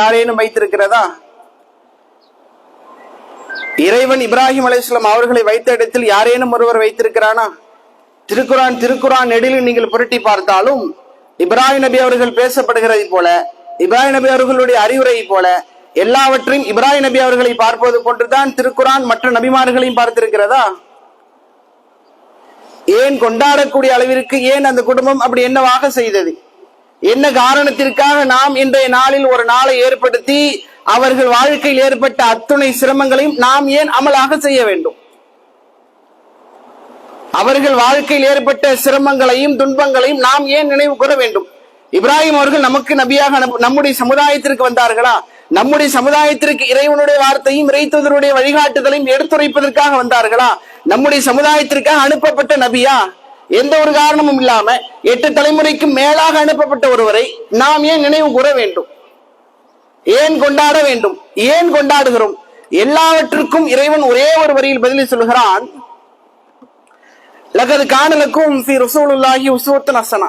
யாரேனும் வைத்திருக்கிறதா? இறைவன் இப்ராஹிம் அலிஸ்லாம் அவர்களை வைத்த இடத்தில் யாரேனும் ஒருவர் வைத்திருக்கிறானா? திருக்குரான் திருக்குரான் நெடிலில் நீங்கள் புரட்டி பார்த்தாலும் இப்ராஹிம் நபி அவர்கள் பேசப்படுகிறதை போல இப்ராஹிம் நபி அவர்களுடைய அறிவுரையை போல எல்லாவற்றையும் இப்ராஹிம் நபி அவர்களை பார்ப்பது போன்றுதான் திருக்குரான் மற்ற நபிமார்களையும் பார்த்திருக்கிறதா? ஏன் கொண்டாடக்கூடிய அளவிற்கு ஏன் அந்த குடும்பம் அப்படி என்னவாக செய்தது? என்ன காரணத்திற்காக நாம் இன்றைய நாளில் ஒரு நாளை ஏற்படுத்தி அவர்கள் வாழ்க்கையில் ஏற்பட்ட அத்துணை சிரமங்களையும் நாம் ஏன் அமலாக செய்ய வேண்டும்? அவர்கள் வாழ்க்கையில் ஏற்பட்ட சிரமங்களையும் துன்பங்களையும் நாம் ஏன் நினைவு கூற வேண்டும்? இப்ராஹிம் அவர்கள் நமக்கு நபியாக நம்முடைய சமுதாயத்திற்கு வந்தார்களா? நம்முடைய சமுதாயத்திற்கு இறைவனுடைய வார்த்தையும் இறைத்ததனுடைய வழிகாட்டுதலையும் எடுத்துரைப்பதற்காக வந்தார்களா? நம்முடைய சமுதாயத்திற்காக அனுப்பப்பட்ட நபியா? எந்த ஒரு காரணமும் இல்லாம எட்டு தலைமுறைக்கு மேலாக அனுப்பப்பட்ட ஒருவரை நாம் ஏன் நினைவு கூற வேண்டும்? ஏன் கொண்டாட வேண்டும்? ஏன் கொண்டாடுகிறோம்? எல்லாவற்றுக்கும் இறைவன் ஒரே ஒரு வரியில் பதிலை சொல்கிறான் லகது காணலுக்கும் ஃபி ருசூலுல்லாஹி உசுவத்தன் அசனா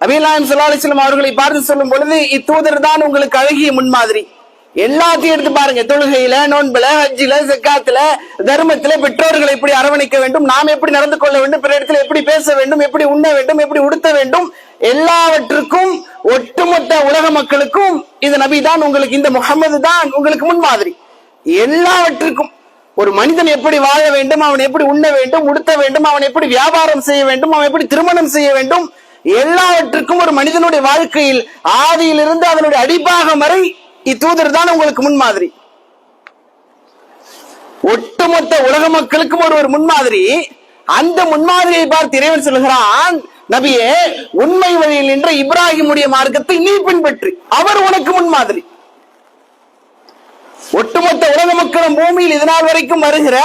அபிலாயம் சல்லாஹிஸ்லாம் அவர்களை பார்த்து சொல்லும் பொழுது இத்தூதர் தான் உங்களுக்கு அழகிய முன்மாதிரி. எல்லாத்தையும் எடுத்து பாருங்க. தொழுகையில நோன்புல ஹஜ்ஜில ஜக்காத்துல தர்மத்துல பெற்றோர்களை எப்படி அரவணைக்க வேண்டும் நாம் எப்படி நடந்து கொள்ள வேண்டும் பிற இடத்துல எப்படி பேச வேண்டும் எப்படி உண்ண வேண்டும் எப்படி உடுத்த வேண்டும் எல்லாவற்றுக்கும் ஒட்டுமொத்த உலக மக்களுக்கும் இந்த நபி தான் உங்களுக்கு இந்த முகமது தான் உங்களுக்கு முன்மாதிரி எல்லாவற்றுக்கும். ஒரு மனிதன் எப்படி வாழ வேண்டும் அவன் எப்படி உண்ண வேண்டும் உடுத்த வேண்டும் அவன் எப்படி வியாபாரம் செய்ய வேண்டும் அவன் எப்படி திருமணம் செய்ய வேண்டும் எல்லாவற்றுக்கும் ஒரு மனிதனுடைய வாழ்க்கையில் ஆதியிலிருந்து அதனுடைய அடிப்பாகம் வரை இத்தூதர் தான் உங்களுக்கு முன்மாதிரி ஒட்டுமொத்த உலக மக்களுக்கும் ஒரு ஒரு முன்மாதிரி அந்த முன்மாதிரியை பார்த்து இறைவன் சொல்கிறான் நபியே உண்மை வழியில் நின்ற இப்ராஹிமுடைய மார்க்கத்தை நீ பின்பற்றி. அவர் உனக்கு முன்மாதிரி ஒட்டுமொத்த உலக மக்களும் பூமியில் இதனால் வரைக்கும் வருகிற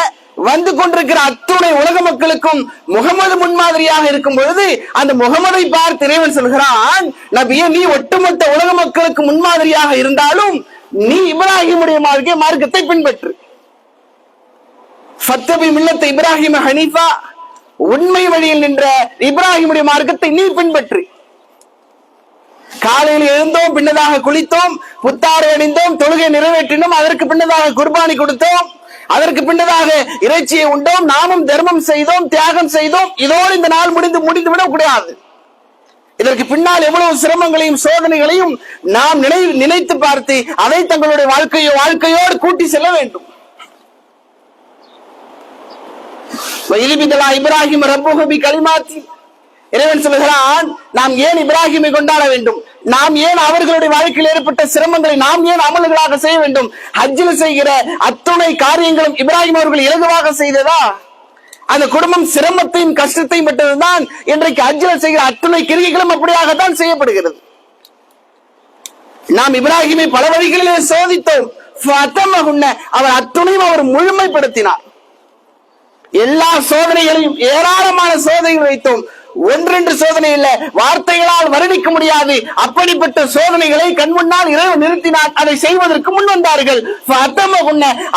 வந்து கொண்டிருக்கிற அத்துணை உலக மக்களுக்கும் முகமது முன்மாதிரியாக இருக்கும் பொழுது அந்த முகமதை பார்த்து இறைவன் சொல்கிறான் நபியே நீ ஒட்டுமொத்த உலக மக்களுக்கு முன்மாதிரியாக இருந்தாலும் நீ இப்ராஹிமுடைய மார்க்க மார்க்கத்தை பின்பற்று. ஃபத்தபி மில்லத்த இப்ராஹிம் ஹனீஃபா உண்மை வழியில் நின்ற இப்ராஹிமுடைய மார்க்கத்தை நீ பின்பற்று. காலையில் எழுந்தோம் பின்னதாக குளித்தோம் புத்தாறு அணிந்தோம் தொழுகை நிறைவேற்றினோம் அதற்கு பின்னதாக குர்பானி கொடுத்தோம். அதற்கு பின்னதாக இறைச்சியை உண்டோம் நாமும் தர்மம் செய்தோம் தியாகம் செய்தோம். இதோடு இந்த நாள் முடிந்து முடிந்துவிட கூடாது. இதற்கு பின்னால் எவ்வளவு சிரமங்களையும் சோதனைகளையும் நாம் நினை நினைத்து பார்த்து அதை தங்களுடைய வாழ்க்கையோ வாழ்க்கையோடு கூட்டி செல்ல வேண்டும். வயலிபிதலா இப்ராஹிம் ரப்புஹபி கலிமாத்தி. இறைவன் சொல்கிறான் நாம் ஏன் இப்ராஹிமை கொண்டாட வேண்டும்? நாம் ஏன் அவர்களுடைய வாழ்க்கையில் ஏற்பட்ட சிரமங்களை நாம் ஏன் அமல்களாக செய்ய வேண்டும்? ஹஜ்ஜில் செய்கிற அத்துணை காரியங்களும் இப்ராஹிம் அவர்கள் இலகுவாக செய்ததா? அந்த குடும்பம் சிரமத்தையும் கஷ்டத்தையும் பெற்றதுதான் இன்றைக்கு ஹஜ்ஜில் செய்கிற அத்துணை கிரிகைகளும் அப்படியாகத்தான் செய்யப்படுகிறது. நாம் இப்ராஹிமை பல வழிகளிலே சோதித்தோம். அவர் அத்துணையும் அவர் முழுமைப்படுத்தினார். எல்லா சோதனைகளையும் ஏராளமான சோதனைகள் வைத்தோம். ஒன்றென்று சோதனை இல்ல. வார்த்தைகளால் வர்ணிக்க முடியாது. அப்படிப்பட்ட சோதனைகளை கண் முன்னால் நிறுத்தினார் அதை செய்வதற்கு முன் வந்தார்கள்.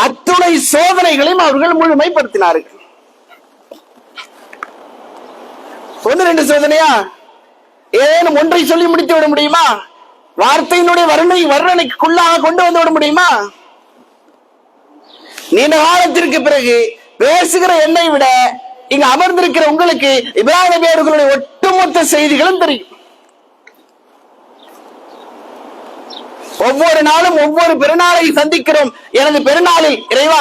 அத்துணை சோதனைகளையும் அவர்கள் முழுமைப்படுத்தினார்கள். ஒன்று ரெண்டு சோதனையா? ஏதேனும் ஒன்றை சொல்லி முடித்து விட முடியுமா? வார்த்தையினுடைய வருணை வர்ணனைக்குள்ளாக கொண்டு வந்து விட முடியுமா? நீண்ட காலத்திற்கு பிறகு பேசுகிற என்னை விட இங்க அமர்ந்திருக்கிற உங்களுக்கு இப்ராஹிம் நபி அவர்களுடைய ஒட்டுமொத்த செய்திகளும் தெரியும். ஒவ்வொரு நாளும் ஒவ்வொரு பெருநாளை சந்திக்கிறோம். எனது பெருநாளில் இறைவா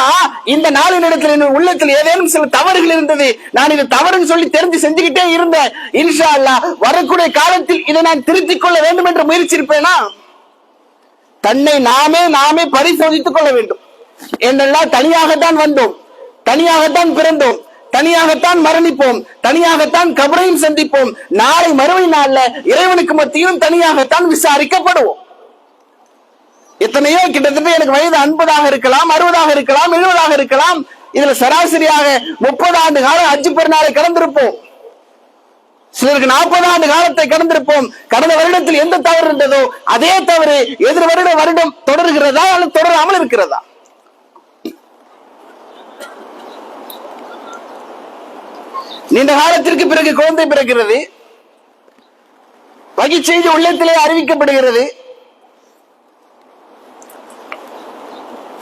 இந்த நாளின் இடத்தில் என் உள்ளத்தில் ஏதேனும் சில தவறுகள் இருந்தது நான் இது தவறுன்னு சொல்லி தெரிஞ்சு செஞ்சுக்கிட்டே இருந்தேன். இன்ஷா அல்லாஹ் வரக்கூடிய காலத்தில் இதை நான் திருத்திக் கொள்ள வேண்டும் என்று முயற்சி இருப்பேனா தன்னை நாமே நாமே பரிசோதித்துக் கொள்ள வேண்டும். என்றெல்லாம் தனியாகத்தான் வந்தோம். தனியாகத்தான் பிறந்தோம். தனியாகத்தான் மரணிப்போம் தனியாகத்தான் கபரையும் சந்திப்போம். நாளை மறுமை நாள்ல இறைவனுக்கு மத்தியும் தனியாகத்தான் விசாரிக்கப்படுவோம். எத்தனையோ கிட்டத்தட்ட எனக்கு வயது ஐம்பதாக இருக்கலாம் அறுபதாக இருக்கலாம் எழுபதாக இருக்கலாம். இதுல சராசரியாக முப்பது ஆண்டு காலம் அஞ்சு பெருநாளை கடந்திருப்போம். சிலருக்கு நாற்பது ஆண்டு காலத்தை கடந்திருப்போம். கடந்த வருடத்தில் எந்த தவறு இருந்ததோ அதே தவறு எதிர் வருட வருடம் தொடர்கிறதா அல்லது தொடராமல் இருக்கிறதா? நீண்ட காலத்திற்கு பிறகு குழந்தை பிறக்கிறது. வகி செய்தி உள்ளத்திலே அறிவிக்கப்படுகிறது.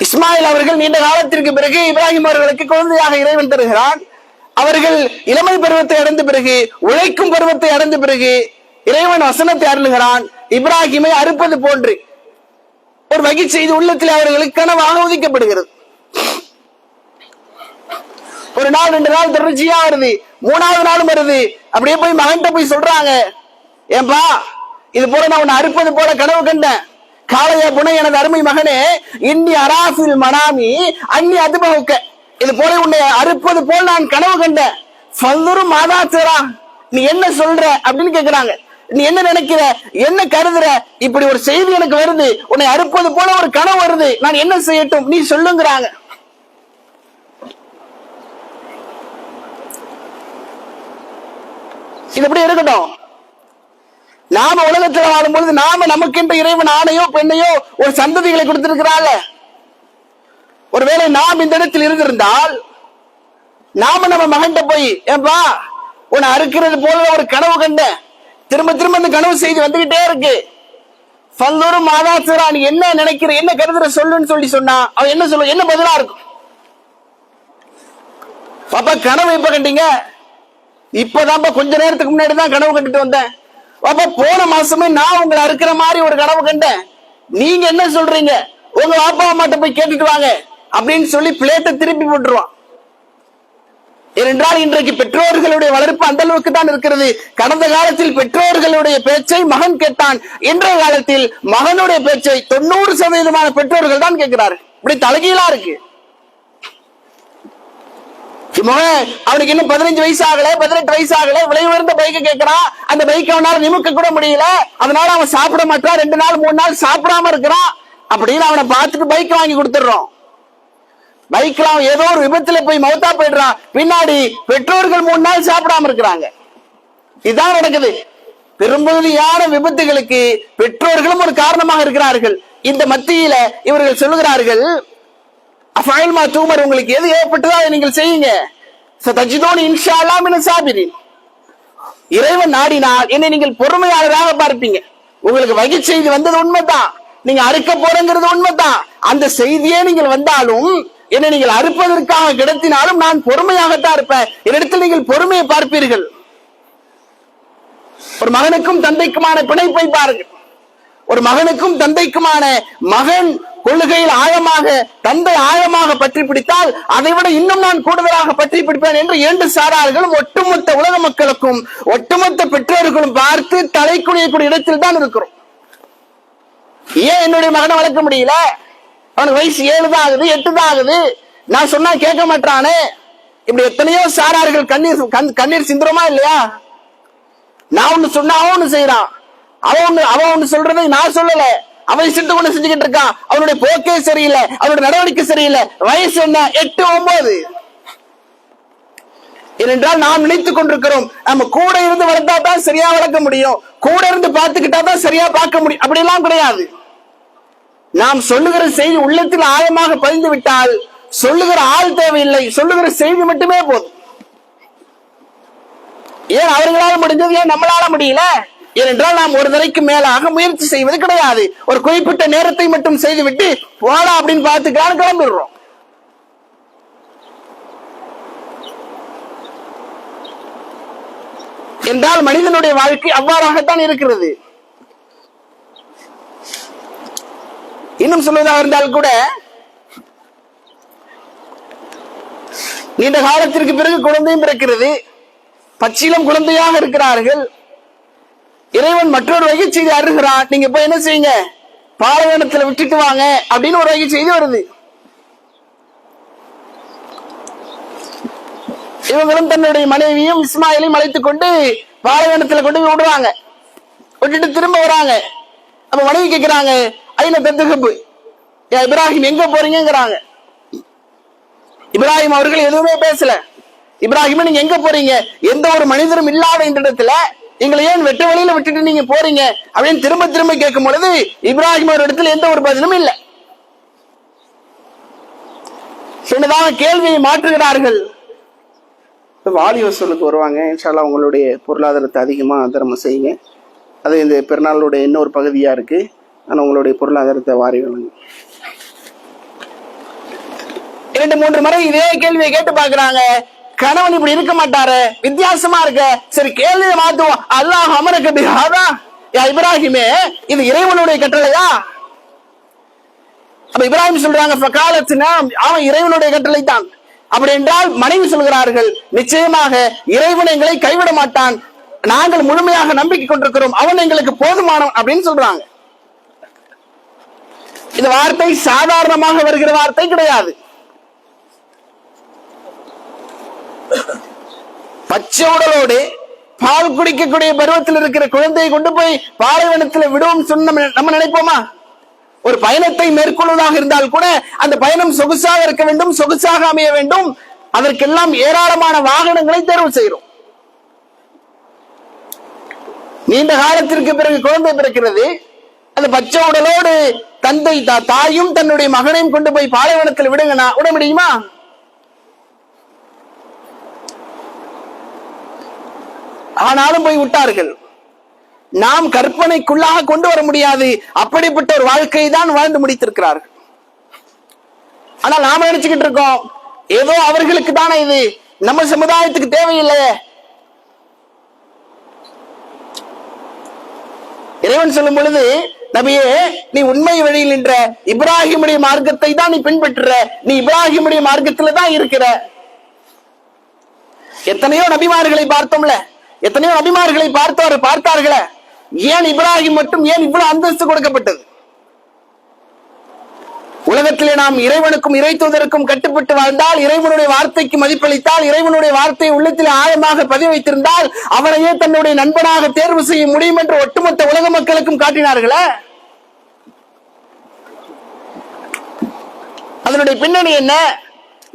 இஸ்மாயில் அவர்கள் நீண்ட காலத்திற்கு பிறகு இப்ராஹிம் அவர்களுக்கு குழந்தையாக இறைவன் தருகிறான். அவர்கள் இளமை பருவத்தை அடைந்த பிறகு உழைக்கும் பருவத்தை அடைந்த பிறகு இறைவன் வசனத்தை அருளுகிறான். இப்ராஹிமை அறுப்பது போன்று. ஒரு வகை செய்து உள்ளத்தில் அவர்களுக்கு கனவாக ஒதுக்கப்படுகிறது ஒரு நாள் ரெண்டு நாள் தொடர்ச்சியா வருது. மூணாவது நாளும் வருது. அப்படியே போய் மகன்கிட்ட போய் சொல்றாங்க. ஏன்பா இது போல நான் உன்னை அறுப்பது போல கனவு கண்டேன். காளைய புனை எனது அருமை மகனே இன்னி அராசில் மனாமி அன்னி அதுபவுக்க இது போல உன்னை அறுப்பது போல் நான் கனவு கண்டேன். பல்லுரும் மாதாச்சரா நீ என்ன சொல்ற அப்படின்னு கேக்குறாங்க. நீ என்ன நினைக்கிற? என்ன கருதுற? இப்படி ஒரு செய்தி எனக்கு வருது. உன்னை அறுப்பது போல ஒரு கனவு வருது. நான் என்ன செய்யட்டும்? நீ சொல்லுங்கிறாங்க. இது எப்படி இருக்கட்டும்? நாம உலகத்துல வாழும்பொழுது நாம நமக்கென்று இறைவன் ஆணையோ பெண்ணையோ ஒரு சந்ததிகளை கொடுத்திருக்கிறாள். ஒருவேளை நாம் இந்த இடத்தில் இருந்திருந்தால் நாம நம்ம மகன்கிட்ட போய் ஏப்பா உன்னை அறுக்கிறது போல ஒரு கனவு கண்ட திரும்ப திரும்ப அந்த கனவு செய்தி வந்துகிட்டே இருக்கு. பல்லூரும் மாதாசுரா நீ என்ன நினைக்கிற என்ன கருதுற சொல்லுன்னு சொல்லி சொன்னா அவன் என்ன சொல்ல என்ன பதிலா இருக்கும்? பாப்பா கனவு எப்ப கண்டீங்க? இப்பதான்ப்பா கொஞ்ச நேரத்துக்கு முன்னாடி தான் கனவு கண்டுட்டு வந்தேன். அப்ப போன மாசமே நான் உங்களை அறுக்கிற மாதிரி ஒரு கனவு கண்டேன். நீங்க என்ன சொல்றீங்க? உங்க அப்பா அம்மாட்ட போய் கேட்டுட்டு வாங்க அப்படின்னு சொல்லி பிளேட்டை திருப்பி போட்டுருவான். ஏனென்றால் இன்றைக்கு பெற்றோர்களுடைய வளர்ப்பு அந்த அளவுக்கு தான் இருக்கிறது. கடந்த காலத்தில் பெற்றோர்களுடைய பேச்சை மகன் கேட்டான். இன்றைய காலத்தில் மகனுடைய பேச்சை தொண்ணூறு சதவீதமான பெற்றோர்கள் தான் கேட்கிறார்கள். இப்படி தலைகீழா இருக்கு. அவனுக்கு இன்னும் பதினஞ்சு வயசு ஆகல பதினெட்டு வயசு ஆகல விலை உயர்ந்த பைக்கை கேட்கறான் அந்த பைக் அவனால நிமிக்க கூட முடியல. அதனால அவன் சாப்பிட மாட்டான் ரெண்டு நாள் மூணு நாள் சாப்பிடாம இருக்கிறான் அப்படின்னு அவனை பார்த்துட்டு பைக் வாங்கி கொடுத்துடுறோம். பைக்ல அவன் ஏதோ ஒரு விபத்துல போய் மௌத்தா போயிடுறான் பின்னாடி பெற்றோர்கள் மூணு நாள் சாப்பிடாம இருக்கிறாங்க. இதுதான் நடக்குது. பெரும்பகுதியான விபத்துகளுக்கு பெற்றோர்களும் ஒரு காரணமாக இருக்கிறார்கள். இந்த மத்தியில இவர்கள் சொல்லுகிறார்கள் அஃபாயில்மா தூமர் உங்களுக்கு எது ஏற்பட்டதோ அதை நீங்கள் செய்யுங்க. தஜிதோனி இன்ஷா அல்லாஹ் மின சாபிரின் இறைவன் நாடினால் என்னை நீங்கள் பொறுமையாளராக பார்ப்பீங்க. உங்களுக்கு வகை செய்தி வந்தது உண்மைதான். நீங்க அறுக்க போறங்கிறது உண்மைதான். அந்த செய்தியே நீங்கள் வந்தாலும் என்னை நீங்கள் அறுப்பதற்காக கிடத்தினாலும் நான் பொறுமையாகத்தான் இருப்பேன். என்னிடத்தில் நீங்கள் பொறுமையை பார்ப்பீர்கள். ஒரு மகனுக்கும் தந்தைக்குமான பிணைப்பை பாருங்கள். ஒரு மகனுக்கும் தந்தைக்குமான மகன் கொள்கையில் ஆழமாக தந்தை ஆழமாக பற்றி பிடித்தால் அதை விட இன்னும் நான் கூடுதலாக பற்றி பிடிப்பேன் என்று இரண்டு சாரார்களும் ஒட்டுமொத்த உலக மக்களுக்கும் ஒட்டுமொத்த பெற்றோர்களும் பார்த்து தலை குனியக்கூடிய இடத்தில் தான் இருக்கிறோம். ஏன் என்னுடைய மகனை வளர்க்க முடியல? அவனுக்கு வயசு ஏழு தான் ஆகுது எட்டு தான் ஆகுது. நான் சொன்னா கேட்க மாட்டானே. இப்படி எத்தனையோ சாரார்கள் கண்ணீர் கண்- கண்ணீர் சிந்துரமா இல்லையா? நான் ஒண்ணு சொன்னா அவன் ஒண்ணு செய்யறான் அவன் ஒண்ணு அவன் ஒண்ணு சொல்றதை நான் சொல்லலை. அவன் சிட்டு ஒண்ணு செஞ்சுக்கிட்டு இருக்கான். அவனுடைய போக்கே சரியில்லை. அவனுடைய நடவடிக்கை சரியில்லை. வயசு என்ன? எட்டு ஒன்பது. ஏனென்றால் நாம் நினைத்துக் கொண்டிருக்கிறோம் நம்ம கூட இருந்து வளர்த்தா தான் சரியா வளர்க்க முடியும். கூட இருந்து பார்த்துக்கிட்டா தான் சரியா பார்க்க முடியும். அப்படி எல்லாம் கிடையாது. நாம் சொல்லுகிற செய்தி உள்ளத்தில் ஆழமாக பதிந்து விட்டால் சொல்லுகிற ஆள் தேவையில்லை. சொல்லுகிற செய்தி மட்டுமே போதும். ஏன் அவர்களால முடிஞ்சது? ஏன் நம்மளால முடியல? ஏனென்றால் நாம் ஒரு தரைக்கு மேலாக முயற்சி செய்வது கிடையாது. ஒரு குறிப்பிட்ட நேரத்தை மட்டும் செய்துவிட்டு போலாம் அப்படின்னு பார்த்துக்கலாம் கிளம்பிடுறோம். என்றால் மனிதனுடைய வாழ்க்கை அவ்வாறாகத்தான் இருக்கிறது. இன்னும் சொல்வதாக இருந்தால் கூட நீண்ட காலத்திற்கு பிறகு குழந்தையும் பிறக்கிறது. பச்சிலம் குழந்தையாக இருக்கிறார்கள். இறைவன் மற்றொரு வகை செய்தி அருகிறான். நீங்க போய் என்ன செய்யுங்க? பாலைவனத்துல விட்டுட்டு வாங்க அப்படின்னு ஒரு வகை செய்தி வருது. இவங்களும் தன்னுடைய மனைவியும் இஸ்மாயிலையும் அழைத்துக் கொண்டு பாலைவனத்துல கொண்டு போய் விடுறாங்க. விட்டுட்டு திரும்ப வராங்க. அப்ப மனைவி கேக்குறாங்க ஐநா தத்துகப்பு இப்ராஹிம் எங்க போறீங்கிறாங்க இப்ராஹிம் அவர்கள் எதுவுமே பேசல. இப்ராஹிம் நீங்க எங்க போறீங்க? எந்த ஒரு மனிதரும் இல்லாத இந்த இடத்துல எங்களை ஏன் வெட்ட வழியில விட்டுட்டு நீங்க போறீங்க அப்படின்னு திரும்ப திரும்ப கேட்கும் பொழுது இப்ராஹிம் ஒரு இடத்துல எந்த ஒரு பதிலும் இல்லை. சின்னதாக கேள்வியை மாற்றுகிறார்கள். வாலி வசூலுக்கு வருவாங்க. இன்ஷால்லா உங்களுடைய பொருளாதாரத்தை அதிகமாக தர்மம் செய்யுங்க. அது இந்த பெருநாளுடைய இன்னொரு பகுதியாக இருக்கு. ஆனால் உங்களுடைய பொருளாதாரத்தை வாரி வழங்க. இரண்டு மூன்று முறை இதே கேள்வியை கேட்டு பாக்குறாங்க கணவன் இப்படி இருக்க மாட்டாரு. வித்தியாசமா இருக்க. சரி கேள்வியை மாத்துவோம். அல்லாஹ் அமருக்கு பிஹாதா யா இப்ராஹிமே இது இறைவனுடைய கட்டளையா? அப்ப இப்ராஹிம் சொல்றாங்க ஃபகாலத்தினா அவன் இறைவனுடைய கட்டளை தான் அப்படி என்றால் மனைவி சொல்கிறார்கள் நிச்சயமாக இறைவன் எங்களை கைவிட மாட்டான். நாங்கள் முழுமையாக நம்பிக்கை கொண்டிருக்கிறோம். அவன் எங்களுக்கு போதுமானவன் அப்படின்னு சொல்றாங்க. இந்த வார்த்தை சாதாரணமாக வருகிற வார்த்தை கிடையாது. பச்சை உடலோடு பால் குடிக்கக்கூடிய பருவத்தில் இருக்கிற குழந்தையை கொண்டு போய் பாலைவனத்தில் விடுவோம் சொன்ன நம்ம நினைப்போமா? ஒரு பயணத்தை மேற்கொள்வதாக இருந்தால் கூட அந்த பயணம் சொகுசாக இருக்க வேண்டும் சொகுசாக அமைய வேண்டும். அதற்கெல்லாம் ஏராளமான வாகனங்களை தேர்வு செய்கிறோம். நீண்ட காலத்திற்கு பிறகு குழந்தை பிறக்கிறது. அந்த பச்சை உடலோடு தந்தை தா- தாயும் தன்னுடைய மகனையும் கொண்டு போய் பாலைவனத்தில் விடுங்கண்ணா விட முடியுமா? ஆனாலும் போய் விட்டார்கள். நாம் கற்பனைக்குள்ளாக கொண்டு வர முடியாது. அப்படிப்பட்ட ஒரு வாழ்க்கையை தான் வாழ்ந்து முடித்திருக்கிறார்கள். ஆனால் நாம நினைச்சுக்கிட்டு இருக்கோம் ஏதோ அவர்களுக்கு தானே இது. நம்ம சமுதாயத்துக்கு தேவையில்லையே. இறைவன் சொல்லும் பொழுது நபியே நீ உண்மை வழியில் நின்ற இப்ராஹிமுடைய மார்க்கத்தை தான் நீ பின்பற்றுற. நீ இப்ராஹிமுடைய மார்க்கத்துல தான் இருக்கிற. எத்தனையோ நபிமார்களை பார்த்தோம்ல. எத்தனையோ நபிமார்களை பார்த்தவர் பார்த்தார்களே. ஏன் இப்ராஹிம் மட்டும் ஏன் இவ்வளவு அந்தஸ்து கொடுக்கப்பட்டது? உலகத்திலே நாம் இறைவனுக்கும் இறை தூதருக்கும் கட்டுப்பட்டு வாழ்ந்தால் இறைவனுடைய வார்த்தைக்கு மதிப்பளித்தால் இறைவனுடைய வார்த்தையை உள்ளத்தில் ஆழமாக பதிவு வைத்திருந்தால் அவனையே தன்னுடைய நண்பனாக தேர்வு செய்ய முடியும் என்று ஒட்டுமொத்த உலக மக்களுக்கும் காட்டினார்களே. அதனுடைய பின்னணி என்ன?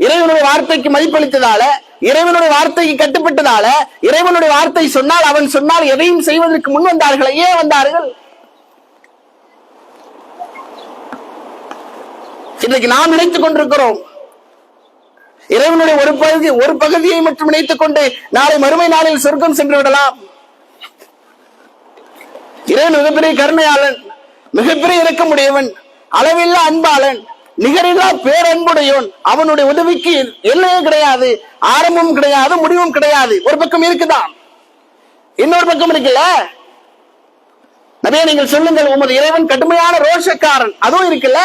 இறைவனுடைய வார்த்தைக்கு மதிப்பளித்ததால இறைவனுடைய வார்த்தைக்கு கட்டுப்பட்டதால இறைவனுடைய வார்த்தை சொன்னால் அவன் சொன்னால் எதையும் செய்வதற்கு முன் வந்தார்கள் ஏன் வந்தார்கள். இன்றைக்கு நாம் நினைத்துக் கொண்டிருக்கிறோம். இறைவனுடைய ஒரு பகுதி ஒரு பகுதியை மட்டும் நினைத்துக் கொண்டு நாளை மறுமை நாளில் சொர்க்கம் சென்று விடலாம். இறைவன் மிகப்பெரிய கருணையாளன் மிகப்பெரிய இரக்கமுடையவன் அளவில்லா அன்பாளன் நிகரில்லா பேரன்புடையவன் அவனுடைய உதவிக்கு எல்லையே கிடையாது ஆரம்பமும் கிடையாது முடிவும் கிடையாது. ஒரு பக்கம் இருக்குதான் இன்னொரு பக்கம் இருக்குல்ல? நபியே நீங்கள் சொல்லுங்கள் உமது இறைவன் கடுமையான ரோஷக்காரன். அதுவும் இருக்குல்ல?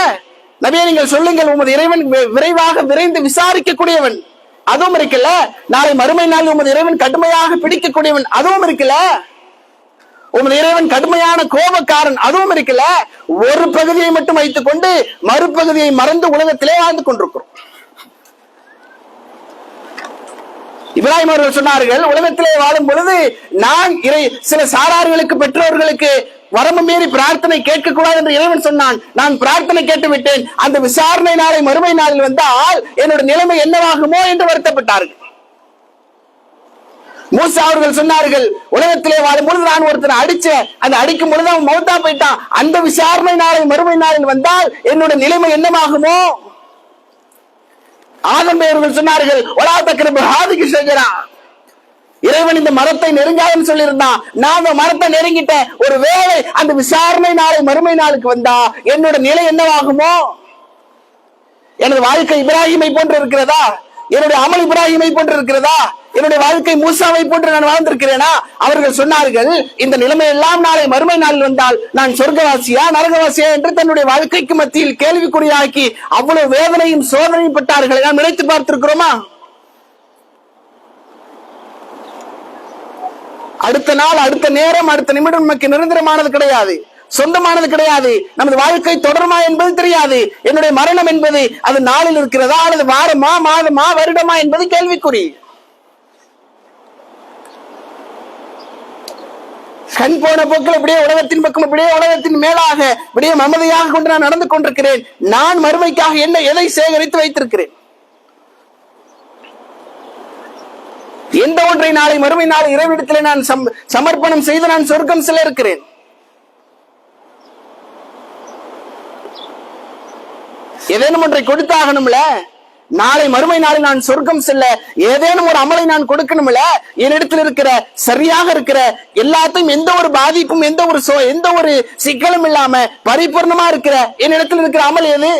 நபியே நீங்கள் சொல்லுங்கள் உமது இறைவன் விரைவாக விரைந்து விசாரிக்கக்கூடியவன். அதுவும் இருக்குல்ல? நாளை மறுமை நாள் உமது இறைவன் கடுமையாக பிடிக்கக்கூடியவன். அதுவும் இருக்குல்ல? உமது கடுமையான கோபக்காரன். அதுவும் இருக்குல்ல? ஒரு பகுதியை மட்டும் வைத்துக் கொண்டு மறுபகுதியை மறந்து உலகத்திலே வாழ்ந்து கொண்டிருக்கிறோம். இப்ராஹிம் அவர்கள் சொன்னார்கள் உலகத்திலே வாழும் பொழுது நான் இறை சில சாரார்களுக்கு பெற்றோர்களுக்கு வரம்பு மீறி பிரார்த்தனை கேட்க கூடாது என்று இறைவன் சொன்னான். நான் பிரார்த்தனை கேட்டு விட்டேன் அந்த விசாரணை நாளை மறுமை நாளில் வந்தால் என்னோட நிலைமை என்னவாகுமோ? என்று வருத்தப்பட்டார்கள். மூசா அவர்கள் சொன்னார்கள் உலகத்திலே வாழும் பொழுது நான் ஒருத்தனை அடிச்சேன். அந்த அடிக்கும் பொழுது அவன் மௌத்தா போயிட்டான். அந்த விசாரணை நாளை மறுமை நாளில் வந்தால் என்னோட நிலைமை என்னமாகுமோ ஆதம் அவர்கள் சொன்னார்கள் ஒலா ஹாதிக்கு இறைவன் இந்த மரத்தை நெருங்காதுன்னு சொல்லியிருந்தான். நான் அந்த மரத்தை நெருங்கிட்டேன். ஒரு வேலை அந்த விசாரணை நாளை மறுமை நாளுக்கு வந்தா என்னோட நிலை என்னவாகுமோ? எனது வாழ்க்கை இப்ராஹிமை போன்று இருக்கிறதா? என்னுடைய அமல் இப்ராஹிமை போன்று இருக்கிறதா? என்னுடைய வாழ்க்கை மூசாவை போன்று நான் வாழ்ந்திருக்கிறேனா? அவர்கள் சொன்னார்கள் இந்த நிலைமை எல்லாம் நாளை மறுமை நாளில் வந்தால் நான் சொர்க்கவாசியா நரகவாசியா என்று தன்னுடைய வாழ்க்கைக்கு மத்தியில் கேள்விக்குறியாக்கி அவ்வளவு வேதனையும் சோதனையும் பட்டார்கள். நாம் நினைத்து பார்த்திருக்கிறோமா? அடுத்த நாள் அடுத்த நேரம் அடுத்த நிமிடம் நமக்கு நிரந்தரமானது கிடையாது. சொந்தமானது கிடையாது. நமது வாழ்க்கை தொடருமா என்பது தெரியாது. என்னுடைய மரணம் என்பது அது நாளில் இருக்கிறதா அல்லது வாரமா மாதமா வருடமா என்பது கேள்விக்குறி. கண் போன போக்கில் இப்படியே உலகத்தின் பக்கம் இப்படியே உலகத்தின் மேலாக இப்படியே மமதையாக கொண்டு நான் நடந்து கொண்டிருக்கிறேன். நான் மறுமைக்காக என்ன எதை சேகரித்து வைத்திருக்கிறேன்? எந்த ஒன்றை நாளை மறுமை நாள் இறைவிடத்தில் நான் சம்- சமர்ப்பணம் செய்து நான் சொர்க்கம் செல்ல இருக்கிறேன் ஏதேனும் ஒன்றை கொடுத்தாகணும்ல? நாளை மறுமை நாளை நான் சொர்க்கம் செல்ல ஏதேனும் ஒரு அமலை நான் கொடுக்கணும்ல என்னிடத்தில் இருக்கிற சரியாக இருக்கிற எல்லாத்தையும் எந்த ஒரு பாதிப்பும் எந்த ஒரு சோ எந்த ஒரு சிக்கலும் இல்லாம பரிபூர்ணமா இருக்கிற என்னிடத்தில் இருக்கிற அமல் எது?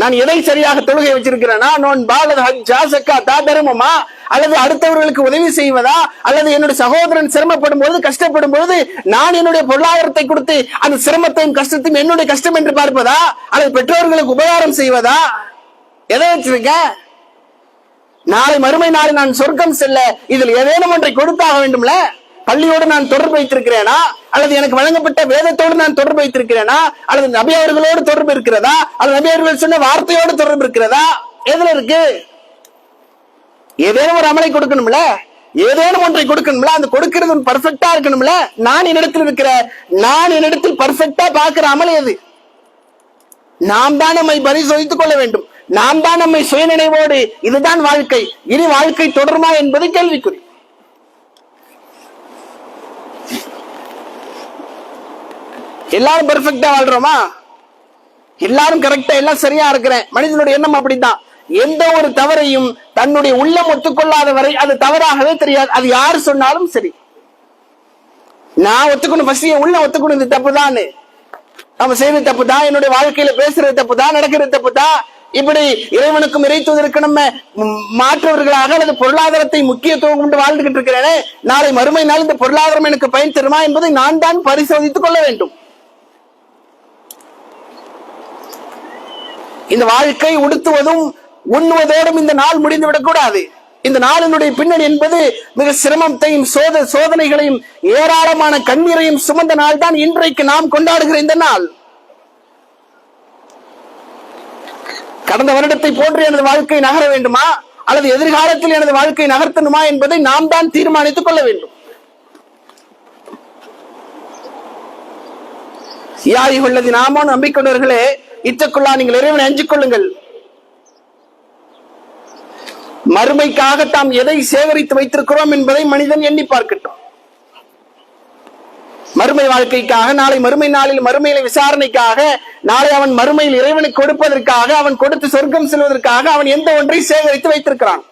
நான் எதை சரியாக தொழுகை வச்சிருக்கிறேனா? நோன் பாலது ஹஜ் ஜாசக்கா தா தர்மமா அல்லது அடுத்தவர்களுக்கு உதவி செய்வதா? அல்லது என்னுடைய சகோதரன் சிரமப்படும் பொழுது கஷ்டப்படும் பொழுது நான் என்னுடைய பொருளாதாரத்தை கொடுத்து அந்த சிரமத்தையும் கஷ்டத்தையும் என்னுடைய கஷ்டம் என்று பார்ப்பதா? அல்லது பெற்றோர்களுக்கு உபகாரம் செய்வதா? எதை வச்சிருக்க? நாளை மறுமை நாளை நான் சொர்க்கம் செல்ல இதில் ஏதேனும் ஒன்றை கொடுத்தாக வேண்டும்ல? பள்ளியோடு நான் தொடர்பு வைத்திருக்கிறேனா? அல்லது எனக்கு வழங்கப்பட்ட வேதத்தோடு நான் தொடர்பு வைத்திருக்கிறேனா? அல்லது நபி அவர்களோடு தொடர்பு இருக்கிறதா? அல்லது நபி அவர்கள் சொன்ன வார்த்தையோடு தொடர்பு இருக்கிறதா? எதுல இருக்கு? ஏதேனும் ஒரு அமலை கொடுக்கணும்ல? ஏதேனும் ஒன்றை கொடுக்கணும்ல? அந்த கொடுக்கிறது பர்ஃபெக்டா இருக்கணும்ல? நான் என்னிடத்தில் இருக்கிற நான் என்னிடத்தில் பர்ஃபெக்டா பாக்குற அமல் எது? நாம் தான் நம்மை பரிசோதித்துக் கொள்ள வேண்டும். நாம் தான் நம்மை சுயநினைவோடு இதுதான் வாழ்க்கை. இனி வாழ்க்கை தொடருமா என்பது கேள்விக்குறி. எல்லாரும் பெர்ஃபெக்டா வாழ்றோமா? எல்லாரும் கரெக்டா எல்லாம் சரியா இருக்கிறேன். மனிதனுடைய எண்ணம் அப்படித்தான். எந்த ஒரு தவறையும் தன்னுடைய உள்ளம் ஒத்துக்கொள்ளாத வரை அது தவறாகவே தெரியாது. அது யாரு சொன்னாலும் சரி. நான் ஒத்துக்கணும் ஃபர்ஸ்ட் உள்ள ஒத்துக்கணும் இது தப்பு தான் நம்ம செய்யறது தப்பு தான் என்னுடைய வாழ்க்கையில பேசுறது தப்பு தான் நடக்கிறது தப்பு தான் இப்படி இறைவனுக்கும் இறைத்துவதற்கு நம்ம மாற்றவர்களாக அல்லது பொருளாதாரத்தை முக்கியத்துவம் கொண்டு வாழ்ந்துகிட்டு இருக்கிறேனே நாளை மறுமை நாள் இந்த பொருளாதாரம் எனக்கு பயன் தருமா என்பதை நான் தான் பரிசோதித்துக் கொள்ள வேண்டும். இந்த வாழ்க்கை உடுத்துவதும் உண்ணுவதோடும் இந்த நாள் முடிந்துவிடக் கூடாது இந்த நாளினுடைய பின்னணி என்பது மிக சிரமத்தையும் சோத சோதனைகளையும் ஏராளமான கண்ணீரையும் சுமந்த நாள் தான் இன்றைக்கு நாம் கொண்டாடுகிற இந்த நாள். கடந்த வருடத்தை போன்று எனது வாழ்க்கை நகர வேண்டுமா? அல்லது எதிர்காலத்தில் எனது வாழ்க்கை நகர்த்தணுமா என்பதை நாம் தான் தீர்மானித்துக் கொள்ள வேண்டும். யாரி உள்ளது? நாமோ நம்பிக்கொண்டவர்களே இத்தக்குள்ளா நீங்கள் இறைவனை அஞ்சிக் கொள்ளுங்கள் மறுமைக்காக தாம் எதை சேகரித்து வைத்திருக்கிறோம் என்பதை மனிதன் எண்ணி பார்க்கட்டும். மறுமை வாழ்க்கைக்காக நாளை மறுமை நாளில் மறுமையில விசாரணைக்காக நாளை அவன் மறுமையில் இறைவனுக்கு கொடுப்பதற்காக அவன் கொடுத்து சொர்க்கம் செல்வதற்காக அவன் எந்த ஒன்றை சேகரித்து வைத்திருக்கிறான்?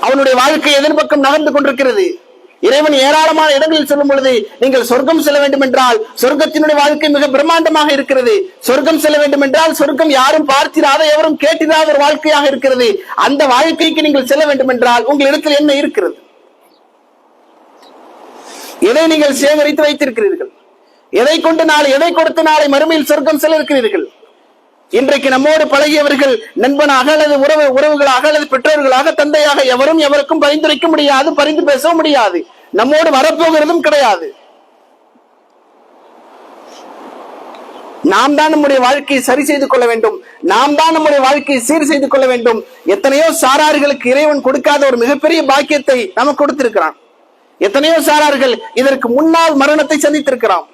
அவனுடைய வாழ்க்கை எதிர்பக்கம் நகர்ந்து கொண்டிருக்கிறது. இறைவன் ஏராளமான இடங்களில் சொல்லும் பொழுது நீங்கள் சொர்க்கம் செல்ல வேண்டும் என்றால் சொர்க்கத்தினுடைய வாழ்க்கை மிக பிரம்மாண்டமாக இருக்கிறது. சொர்க்கம் செல்ல வேண்டும் என்றால் சொர்க்கம் யாரும் பார்த்திராத எவரும் கேட்டிராத ஒரு வாழ்க்கையாக இருக்கிறது. அந்த வாழ்க்கைக்கு நீங்கள் செல்ல வேண்டும் என்றால் உங்களிடத்தில் என்ன இருக்கிறது? எதை நீங்கள் சேகரித்து வைத்திருக்கிறீர்கள்? எதை கொண்டு நாளை எதை கொடுத்து நாளை மறுமையில் சொர்க்கம் செல்ல இருக்கிறீர்கள்? இன்றைக்கு நம்மோடு பழகியவர்கள் நண்பனாக அல்லது உறவு உறவுகளாக அல்லது பெற்றோர்களாக தந்தையாக எவரும் எவருக்கும் பரிந்துரைக்க முடியாது பரிந்து பேச முடியாது. நம்மோடு வரப்போகிறதும் கிடையாது. நாம் தான் நம்முடைய வாழ்க்கையை சரி செய்து கொள்ள வேண்டும். நாம் தான் நம்முடைய வாழ்க்கையை சீர் செய்து கொள்ள வேண்டும். எத்தனையோ சாரார்களுக்கு இறைவன் கொடுக்காத ஒரு மிகப்பெரிய பாக்கியத்தை நமக்கு கொடுத்திருக்கிறான். எத்தனையோ சாரார்கள் இதற்கு முன்னால் மரணத்தை சந்தித்திருக்கிறான்.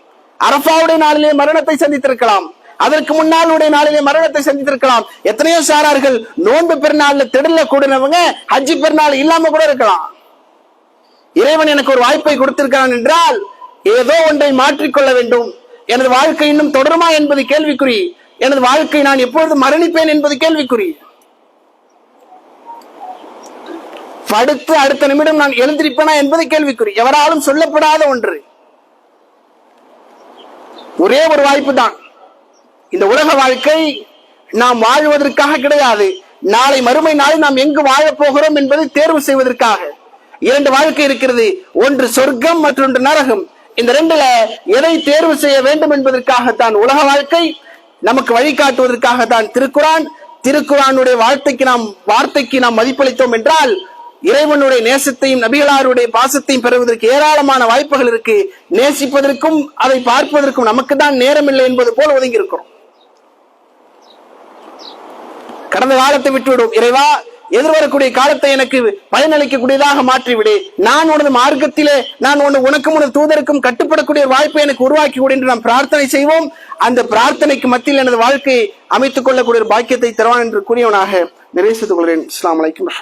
அரபாவுடைய நாளிலே மரணத்தை சந்தித்திருக்கலாம். அதற்கு முன்னால் உடைய நாளிலே மரணத்தை சந்தித்திருக்கலாம். எத்தனையோ சாரார்கள் நோன்பு பெருநாள்ல திடல கூடினவங்க ஹஜ்ஜி பெருநாள் இல்லாம கூட இருக்கலாம். இறைவன் எனக்கு ஒரு வாய்ப்பை கொடுத்திருக்கிறான் என்றால் ஏதோ ஒன்றை மாற்றிக்கொள்ள வேண்டும். எனது வாழ்க்கை இன்னும் தொடருமா என்பது கேள்விக்குறி. எனது வாழ்க்கை நான் எப்பொழுது மரணிப்பேன் என்பது கேள்விக்குறி. படுத்து அடுத்த நிமிடம் நான் எழுந்திருப்பேனா என்பது கேள்விக்குறி. எவராலும் சொல்லப்படாத ஒன்று. ஒரே ஒரு வாய்ப்பு தான். இந்த உலக வாழ்க்கை நாம் வாழ்வதற்காக கிடையாது. நாளை மறுமை நாளில் நாம் எங்கு வாழப் போகிறோம் என்பதை தேர்வு செய்வதற்காக. இரண்டு வாழ்க்கை இருக்கிறது. ஒன்று சொர்க்கம் மற்றொன்று நரகம். இந்த ரெண்டுல எதை தேர்வு செய்ய வேண்டும் என்பதற்காகத்தான் உலக வாழ்க்கை நமக்கு வழிகாட்டுவதற்காகத்தான் திருக்குரான் திருக்குறானுடைய வாழ்த்தைக்கு நாம் வார்த்தைக்கு நாம் மதிப்பளித்தோம் என்றால் இறைவனுடைய நேசத்தையும் நபிகளாருடைய பாசத்தையும் பெறுவதற்கு ஏராளமான வாய்ப்புகள் இருக்கு. நேசிப்பதற்கும் அதை பார்ப்பதற்கும் நமக்கு தான் நேரம் இல்லை என்பது போல் ஒதுங்கி இருக்கிறோம் கடந்த காலத்தை விட்டுவிடும். இறைவா எதிர்வரக்கூடிய காலத்தை எனக்கு பயனளிக்கக்கூடியதாக மாற்றிவிடு. நான் உனது மார்க்கத்திலே நான் உனது உனக்கும் உனது தூதருக்கும் கட்டுப்படக்கூடிய வாய்ப்பை எனக்கு உருவாக்கி கொடு என்று நாம் பிரார்த்தனை செய்வோம். அந்த பிரார்த்தனைக்கு மத்தியில் எனது வாழ்க்கையை அமைத்துக் கொள்ளக்கூடிய ஒரு பாக்கியத்தை தருவான் என்று கூறியவனாக நிறைவு செய்து கொள்கிறேன். இஸ்லாம் அலைக்கும்